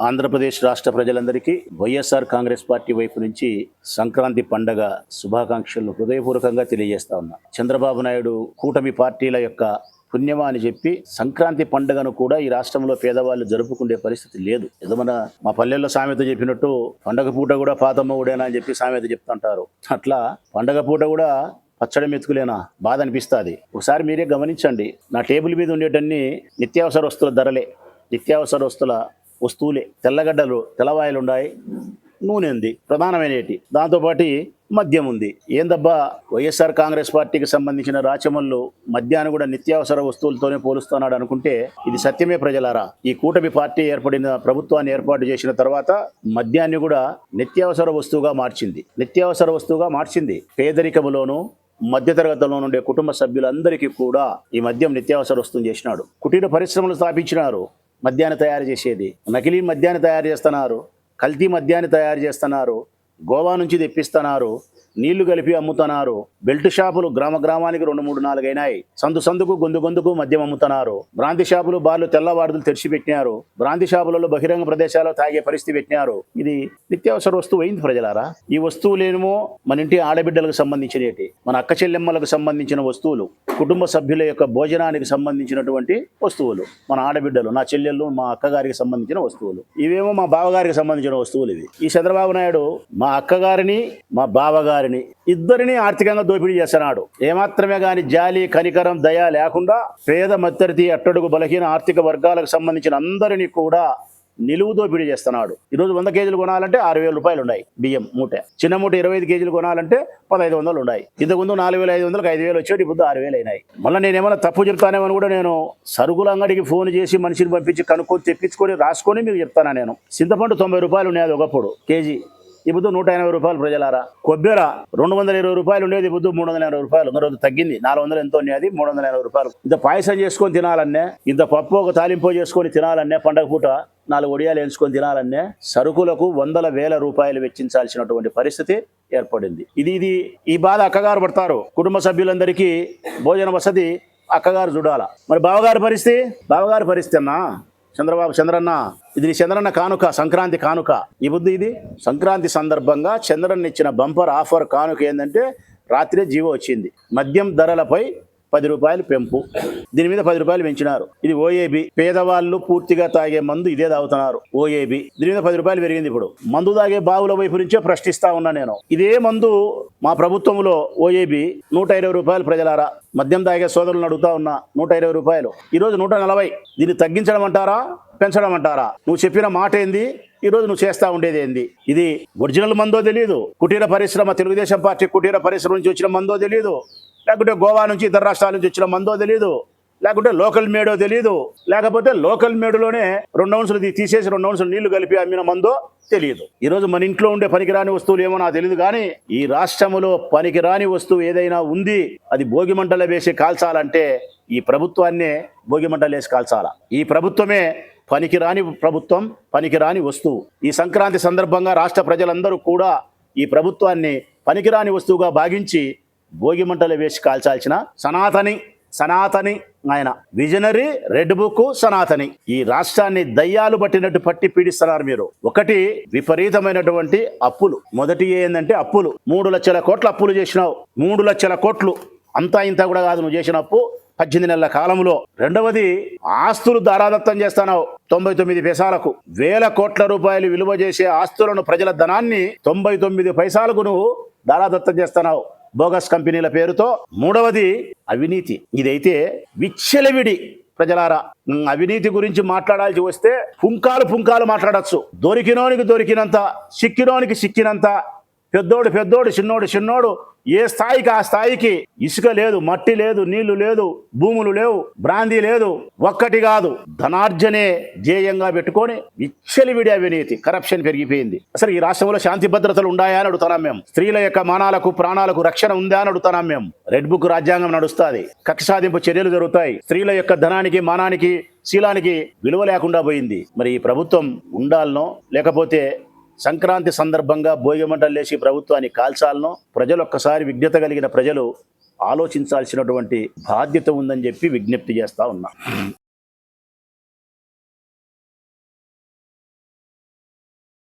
ఆంధ్రప్రదేశ్ రాష్ట్ర ప్రజలందరికీ వైఎస్ఆర్ కాంగ్రెస్ పార్టీ వైపు నుంచి సంక్రాంతి పండగ శుభాకాంక్షలను హృదయపూర్వకంగా తెలియజేస్తా ఉన్నా. చంద్రబాబు నాయుడు కూటమి పార్టీల యొక్క పుణ్యమా అని చెప్పి సంక్రాంతి పండుగను కూడా ఈ రాష్ట్రంలో పేదవాళ్ళు జరుపుకునే పరిస్థితి లేదు. ఏదో మన మా పల్లెల్లో సామెత చెప్పినట్టు పండగ పూట కూడా పాతమ్మవుడేనా అని చెప్పి సామెత చెప్తుంటారు. అట్లా పండగ పూట కూడా పచ్చడి మెతుకులేనా? బాధ అనిపిస్తుంది. ఒకసారి మీరే గమనించండి. నా టేబుల్ మీద ఉండేటన్ని నిత్యావసర వస్తువుల ధరలే. నిత్యావసర వస్తువుల వస్తువులే తెల్లగడ్డలు తెల్లవాయలు ఉన్నాయి నూనె ఉంది ప్రధానమైనటి. దాంతోపాటు మద్యం ఉంది. ఏందబ్బా వైఎస్ఆర్ కాంగ్రెస్ పార్టీకి సంబంధించిన రాచమల్లు మద్యాన్ని కూడా నిత్యావసర వస్తువులతోనే పోలుస్తున్నాడు అనుకుంటే ఇది సత్యమే ప్రజలారా. ఈ కూటమి పార్టీ ఏర్పడిన ప్రభుత్వాన్ని ఏర్పాటు చేసిన తర్వాత మద్యాన్ని కూడా నిత్యావసర వస్తువుగా మార్చింది. నిత్యావసర వస్తువుగా మార్చింది. పేదరికములోను మధ్యతరగతిలో ఉండే కుటుంబ సభ్యులందరికీ కూడా ఈ మద్యం నిత్యావసర వస్తువు చేసినాడు. కుటీర పరిశ్రమలు స్థాపించినారు. మద్యాన్ని తయారు చేసేది. నకిలీ మద్యాన్ని తయారు చేస్తున్నారు. కల్తీ మద్యాన్ని తయారు చేస్తున్నారు. గోవా నుంచి తెప్పిస్తున్నారు నీళ్ళు కలిపి అమ్ముతున్నారు బెల్ట్ షాపులు గ్రామ గ్రామానికి రెండు మూడు నాలుగు అయినాయి సందు సందుకు గొంతు గొంతుకు మద్యం అమ్ముతున్నారు. బ్రాంతి షాపులు బార్లు తెల్లవారులు తెరిచిపెట్టినారు బ్రాంతి షాపులలో బహిరంగ ప్రదేశాల్లో తాగే పరిస్థితి పెట్టినారు. ఇది నిత్యావసర వస్తువు అయింది ప్రజలారా. ఈ వస్తువులేమో మన ఇంటి ఆడబిడ్డలకు సంబంధించినవి మన అక్క చెల్లెమ్మలకు సంబంధించిన వస్తువులు. కుటుంబ సభ్యుల యొక్క భోజనానికి సంబంధించినటువంటి వస్తువులు. మన ఆడబిడ్డలు నా చెల్లెళ్ళు మా అక్కగారికి సంబంధించిన వస్తువులు. ఇవేమో మా బావగారికి సంబంధించిన వస్తువులు ఇవి. ఈ చంద్రబాబు నాయుడు మా అక్కగారిని మా బావగారిని ఇద్దరిని ఆర్థికంగా దోపిడీ చేస్తున్నాడు. ఏమాత్రమే గాని జాలి కనికరం దయ లేకుండా పేద మధ్యతరగతి అట్టడుగు బలహీన ఆర్థిక వర్గాలకు సంబంధించిన అందరినీ కూడా నిలువు దోపిడీ చేస్తున్నాడు. ఈరోజు వంద కేజీలు కొనాలంటే ఆరు వేల రూపాయలు ఉన్నాయి బియ్యం మూట. చిన్న మూట ఇరవై ఐదు కేజీలు కొనాలంటే పదహైదు వందలు ఉన్నాయి. ఇంతకుముందు నాలుగు వేల ఐదు వందలకు ఐదు వేలు వచ్చేటి ఇప్పుడు ఆరు వేలు అయినాయి. మళ్ళీ నేను ఏమైనా తప్పు చెప్తానేమని కూడా నేను సరుకుల అంగడికి ఫోన్ చేసి మనిషిని పంపించి కనుక్కొని తెప్పించుకొని రాసుకొని మీకు చెప్తాను నేను. చింతపండు తొంభై రూపాయలు ఉండేది ఒకప్పుడు కేజీ. ఇప్పుడు నూట ఎనభై రూపాయలు ప్రజలారా. కొబ్బెర రెండు వందల ఇరవై రూపాయలు ఉండేది ఇప్పుడు మూడు వందల ఎనభై రూపాయలు. ఒక రోజు తగ్గింది. నాలుగు వందలు ఎంతో ఉండేది మూడు వందల ఎనభై రూపాయలు. ఇంత పాయసం చేసుకొని తినాలన్నే ఇంత పప్పు ఒక తాలింపు చేసుకొని తినాలన్నే పండగ పూట నాలుగు ఒడియాలు ఎంచుకొని తినాలన్నే సరుకులకు వందల వేల రూపాయలు వెచ్చించాల్సినటువంటి పరిస్థితి ఏర్పడింది. ఇది ఇది ఈ బాధ అక్కగారు పడతారు. కుటుంబ సభ్యులందరికీ భోజన వసతి అక్కగారు చూడాల. మరి బావగారి పరిస్థితి? బావగారి పరిస్థితి అన్నా? చంద్రబాబు చంద్రన్న ఇది చంద్రన్న కానుక సంక్రాంతి కానుక. ఈ బుద్ధి ఇది? సంక్రాంతి సందర్భంగా చంద్రన్న ఇచ్చిన బంపర్ ఆఫర్ కానుక ఏంటంటే రాత్రే జీవో వచ్చింది. మద్యం ధరలపై పది రూపాయలు పెంపు. దీని మీద పది రూపాయలు పెంచినారు. ఇది ఓఏబి పేదవాళ్ళు పూర్తిగా తాగే మందు ఇదే తాగుతున్నారు ఓఏబి దీని మీద పది రూపాయలు పెరిగింది ఇప్పుడు. మందు తాగే బావుల వైపు నుంచే ప్రశ్నిస్తా ఉన్నా నేను. ఇదే మందు మా ప్రభుత్వంలో ఓఏబి నూట ఇరవై రూపాయలు ప్రజలారా. మద్యం తాగే సోదరులను అడుగుతా ఉన్నా నూట ఇరవై రూపాయలు. ఈరోజు నూట నలభై. దీన్ని తగ్గించడం అంటారా? పెంచడం అంటారా? నువ్వు చెప్పిన మాట ఏంది? ఈ రోజు నువ్వు చేస్తా ఉండేది ఏంది? ఇది ఒరిజినల్ మందో తెలియదు కుటీర పరిశ్రమ తెలుగుదేశం పార్టీ కుటీర పరిశ్రమ నుంచి వచ్చిన మందో తెలియదు లేకుంటే గోవా నుంచి ఇతర రాష్ట్రాల నుంచి వచ్చిన మందో తెలియదు లేకుంటే లోకల్ మేడో తెలియదు లేకపోతే లోకల్ మేడులోనే రెండు అంశాలు తీసేసి రెండు అంశాలు నీళ్ళు కలిపి అమ్మిన మందో తెలియదు ఈరోజు మన ఇంట్లో ఉండే పనికిరాని వస్తువులు ఏమో నాకు తెలియదు కానీ ఈ రాష్ట్రములో పనికిరాని వస్తువు ఏదైనా ఉంది అది భోగిమంటల వేసి కాల్చాలంటే ఈ ప్రభుత్వాన్నే భోగిమంటలు వేసి కాల్చాలా? ఈ ప్రభుత్వమే పనికిరాని ప్రభుత్వం పనికిరాని వస్తువు. ఈ సంక్రాంతి సందర్భంగా రాష్ట్ర ప్రజలందరూ కూడా ఈ ప్రభుత్వాన్ని పనికిరాని వస్తువుగా భావించి భోగి మంటలు వేసి కాల్చాల్సిన సనాతని సనాతని ఆయన విజనరీ రెడ్ బుక్ సనాతని. ఈ రాష్ట్రాన్ని దయ్యాలు పట్టినట్టు పట్టి పీడిస్తున్నారు మీరు. ఒకటి విపరీతమైనటువంటి అప్పులు. మొదటి ఏంటంటే అప్పులు. మూడు లక్షల కోట్ల అప్పులు చేసినావు. మూడు లక్షల కోట్లు. అంతా ఇంత కూడా కాదు నువ్వు చేసిన అప్పు. పద్దెనిమిది నెలల కాలంలో. రెండవది ఆస్తులు దారాదత్తం చేస్తున్నావు తొంభై తొమ్మిది పైసాలకు. వేల కోట్ల రూపాయలు విలువ చేసే ఆస్తులను ప్రజల ధనాన్ని తొంభై తొమ్మిది పైసాలకు నువ్వు దారాదత్తం చేస్తున్నావు. బోగస్ కంపెనీల పేరుతో మూడవది అవినీతి. ఇదైతే విచ్చలవిడి ప్రజలారా. అవినీతి గురించి మాట్లాడాల్సి వస్తే పుంకాలు పుంకాలు మాట్లాడచ్చు. దొరికినోనికి దొరికినంత సిక్కినోనికి సిక్కినంత పెద్దోడు పెద్దోడు చిన్నోడు చిన్నోడు ఏ స్థాయికి ఆ స్థాయికి? ఇసుక లేదు మట్టి లేదు నీళ్ళు లేదు భూములు లేవు బ్రాందీ లేదు ఒక్కటి కాదు ధనార్జనే ధ్యేయంగా పెట్టుకొని విచ్చలివిడి అవినీతి కరప్షన్ పెరిగిపోయింది. అసలు ఈ రాష్ట్రంలో శాంతి భద్రతలు ఉన్నాయా అని అడుగుతున్నాం మేము. స్త్రీల యొక్క మానాలకు ప్రాణాలకు రక్షణ ఉందా అని అడుగుతున్నాం మేము. రెడ్ బుక్ రాజ్యాంగం నడుస్తుంది. కక్ష సాధింపు చర్యలు జరుగుతాయి. స్త్రీల యొక్క ధనానికి మానానికి శీలానికి విలువ లేకుండా పోయింది. మరి ఈ ప్రభుత్వం ఉండాలనో లేకపోతే సంక్రాంతి సందర్భంగా భోగిమంటలు లేచి ప్రభుత్వాన్ని కాల్చాలనో ప్రజలు ఒక్కసారి విజ్ఞత కలిగిన ప్రజలు ఆలోచించాల్సినటువంటి బాధ్యత ఉందని చెప్పి విజ్ఞప్తి చేస్తా ఉన్నా.